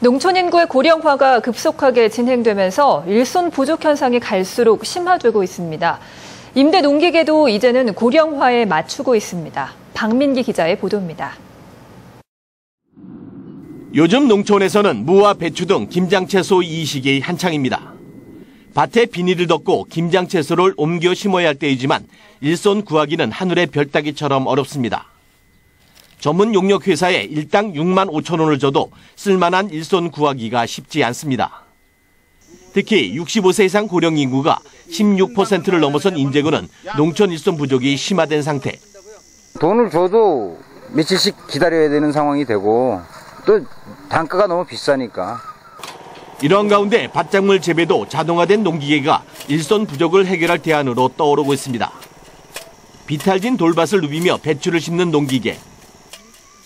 농촌 인구의 고령화가 급속하게 진행되면서 일손 부족 현상이 갈수록 심화되고 있습니다. 임대 농기계도 이제는 고령화에 맞추고 있습니다. 박민기 기자의 보도입니다. 요즘 농촌에서는 무와 배추 등 김장채소 이식이 한창입니다. 밭에 비닐을 덮고 김장채소를 옮겨 심어야 할 때이지만 일손 구하기는 하늘의 별 따기처럼 어렵습니다. 전문 용역 회사에 일당 6만 5천 원을 줘도 쓸만한 일손 구하기가 쉽지 않습니다. 특히 65세 이상 고령 인구가 16%를 넘어선 인제군은 농촌 일손 부족이 심화된 상태. 돈을 줘도 며칠씩 기다려야 되는 상황이 되고 또 단가가 너무 비싸니까 이런 가운데 밭작물 재배도 자동화된 농기계가 일손 부족을 해결할 대안으로 떠오르고 있습니다. 비탈진 돌밭을 누비며 배추를 심는 농기계.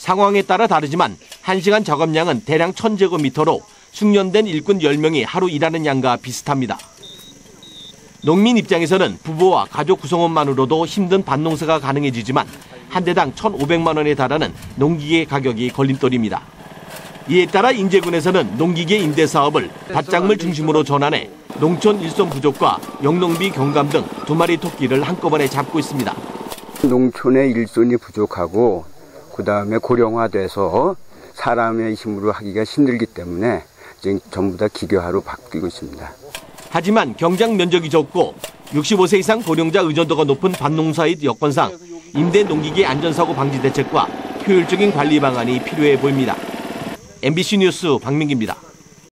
상황에 따라 다르지만 1시간 작업량은 대략 1000제곱미터로 숙련된 일꾼 10명이 하루 일하는 양과 비슷합니다. 농민 입장에서는 부부와 가족 구성원만으로도 힘든 밭농사가 가능해지지만 한 대당 1,500만 원에 달하는 농기계 가격이 걸림돌입니다. 이에 따라 인제군에서는 농기계 임대 사업을 밭작물 중심으로 전환해 농촌 일손 부족과 영농비 경감 등 두 마리 토끼를 한꺼번에 잡고 있습니다. 농촌의 일손이 부족하고 그 다음에 고령화돼서 사람의 힘으로 하기가 힘들기 때문에 지금 전부 다 기계화로 바뀌고 있습니다. 하지만 경장 면적이 적고 65세 이상 고령자 의존도가 높은 밭농사의 여건상 임대 농기계 안전사고 방지 대책과 효율적인 관리 방안이 필요해 보입니다. MBC 뉴스 박민기입니다.